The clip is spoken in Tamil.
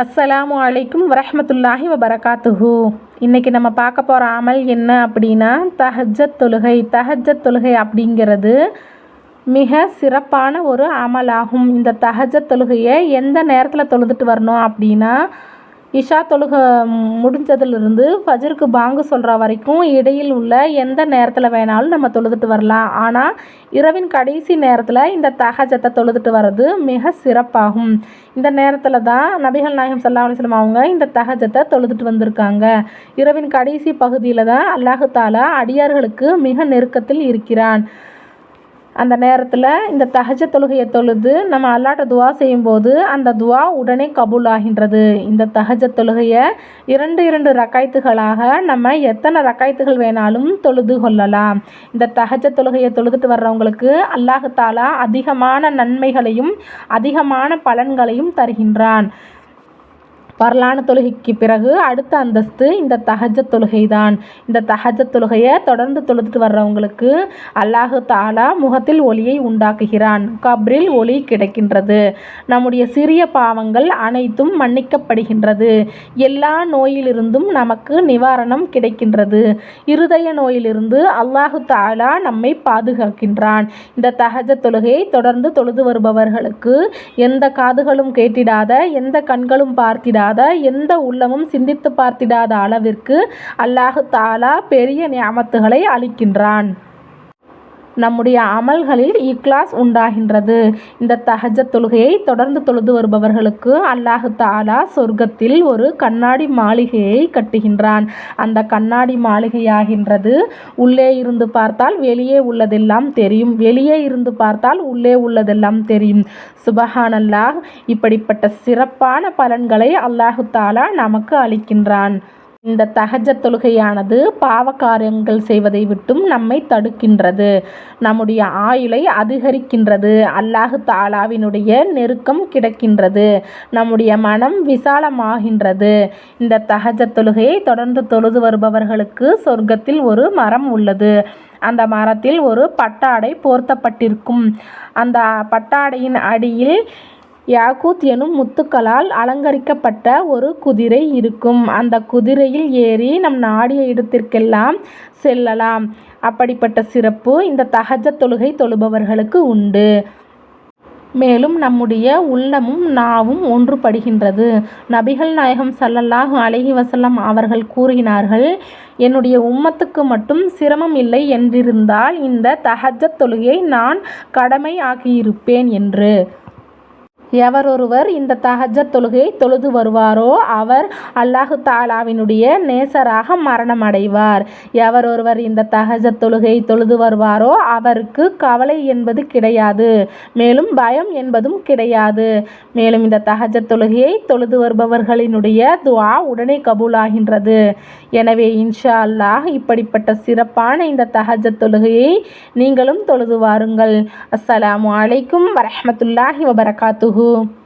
அஸ்ஸலாமு அலைக்கும் வரஹ்மத்துல்லாஹி வபரகாத்துஹு. இன்றைக்கி நம்ம பார்க்க போகிற அமல் என்ன அப்படின்னா தஹஜத் தொழுகை தஹஜத் தொழுகை அப்படிங்கிறது மிக சிறப்பான ஒரு அமலாகும். இந்த தஹஜத் தொழுகையை எந்த நேரத்தில் தொழுதுட்டு வரணும் அப்படின்னா இஷா தொழுக முடிஞ்சதுலேருந்து ஃபஜருக்கு பாங்கு சொல்கிற வரைக்கும் இடையில் உள்ள எந்த நேரத்தில் வேணாலும் நம்ம தொழுதுட்டு வரலாம். ஆனால் இரவின் கடைசி நேரத்தில் இந்த தகஜத்தை தொழுதுட்டு வர்றது மிக சிறப்பாகும். இந்த நேரத்தில் தான் நபிகள் நாயகம் சல்லா அலிஸ்லாம் அவங்க இந்த தகஜத்தை தொழுதுட்டு வந்திருக்காங்க. இரவின் கடைசி பகுதியில் தான் அல்லாஹு தாலா அடியார்களுக்கு மிக நெருக்கத்தில் இருக்கிறான். அந்த நேரத்தில் இந்த தஹஜ தொழுகையை தொழுது நம்ம அல்லாட்ட துவா செய்யும்போது அந்த துவா உடனே கபூல் ஆகின்றது இந்த தஹஜ தொழுகையை இரண்டு இரண்டு ரக்காய்த்துகளாக நம்ம எத்தனை ரக்காய்த்துகள் வேணாலும் தொழுது கொள்ளலாம். இந்த தஹஜ தொழுகையை தொழுதுட்டு வர்றவங்களுக்கு அல்லாஹு தாலா அதிகமான நன்மைகளையும் அதிகமான பலன்களையும் தருகின்றான். வரலான தொழுகைக்கு பிறகு அடுத்த அந்தஸ்து இந்த தஹஜ தொழுகை தான் இந்த தஹஜ தொழுகையை தொடர்ந்து தொழுதுட்டு வர்றவங்களுக்கு அல்லாஹு தாலா முகத்தில் ஒளியை உண்டாக்குகிறான். கப்ரில் ஒளி கிடைக்கின்றது. நம்முடைய சிறிய பாவங்கள் அனைத்தும் மன்னிக்கப்படுகின்றது. எல்லா நோயிலிருந்தும் நமக்கு நிவாரணம் கிடைக்கின்றது. இருதய நோயிலிருந்து அல்லாஹு தாலா நம்மை பாதுகாக்கின்றான். இந்த தகஜ தொழுகையை தொடர்ந்து தொழுது வருபவர்களுக்கு எந்த காதுகளும் கேட்டிடாத எந்த கண்களும் பார்த்திடாத எந்த உள்ளமும் சிந்தித்து பார்த்திடாத அளவிற்கு அல்லாஹு தாலா பெரிய நியமத்துகளை அளிக்கின்றான். நம்முடைய அமல்களில் இக்லாஸ் உண்டாகின்றது. இந்த தஹஜ தொழுகையை தொடர்ந்து தொழுது வருபவர்களுக்கு அல்லாஹு தாலா சொர்க்கத்தில் ஒரு கண்ணாடி மாளிகையை கட்டுகின்றான். அந்த கண்ணாடி மாளிகையாகின்றது. உள்ளே இருந்து பார்த்தால் வெளியே உள்ளதெல்லாம் தெரியும். வெளியே இருந்து பார்த்தால் உள்ளே உள்ளதெல்லாம் தெரியும். சுபஹானல்லாஹ் இப்படிப்பட்ட சிறப்பான பலன்களை அல்லாஹு தாலா நமக்கு அளிக்கின்றான். இந்த தகஜ தொழுகையானது பாவகாரியங்கள் செய்வதை விட்டும் நம்மை தடுக்கின்றது. நம்முடைய ஆயுளை அதிகரிக்கின்றது. அல்லாஹு தாலாவினுடைய நெருக்கம் கிடக்கின்றது. நம்முடைய மனம் விசாலமாகின்றது. இந்த தகஜ தொழுகையை தொடர்ந்து தொழுது வருபவர்களுக்கு சொர்க்கத்தில் ஒரு மரம் உள்ளது. அந்த மரத்தில் ஒரு பட்டாடை போர்த்தப்பட்டிருக்கும். அந்த பட்டாடையின் அடியில் யாகூத் எனும் முத்துக்களால் அலங்கரிக்கப்பட்ட ஒரு குதிரை இருக்கும். அந்த குதிரையில் ஏறி நம் நாடிய இடத்திற்கெல்லாம் செல்லலாம். அப்படிப்பட்ட சிறப்பு இந்த தகஜ தொழுகை தொழுபவர்களுக்கு உண்டு. மேலும் நம்முடைய உள்ளமும் நாவும் ஒன்றுபடுகின்றது. நபிகள் நாயகம் சல்லல்லாஹு அலஹி வசல்லம் அவர்கள் கூறினார்கள் என்னுடைய உம்மத்துக்கு மட்டும் சிரமம் இல்லை என்றிருந்தால் இந்த தஹஜத் தொழுகையை நான் கடமை ஆக்கியிருப்பேன் என்று. எவரொருவர் இந்த தஹஜத் தொழுகையை தொழுது வருவாரோ அவர் அல்லாஹு தாலாவினுடைய நேசராக மரணம் அடைவார் எவரொருவர் இந்த தஹஜத் தொழுகையை தொழுது வருவாரோ அவருக்கு கவலை என்பது கிடையாது. மேலும் பயம் என்பதும் கிடையாது. மேலும் இந்த தஹஜத் தொழுகையை தொழுது வருபவர்களினுடைய துவா உடனே கபூலாகின்றது. எனவே இன்ஷா அல்லாஹ் இப்படிப்பட்ட சிறப்பான இந்த தஹஜத் தொழுகையை நீங்களும் தொழுது வாருங்கள். அஸ்ஸலாமு அலைக்கும் வரஹமத்துல்லாஹி வபரகாத்துஹு. ప్రభు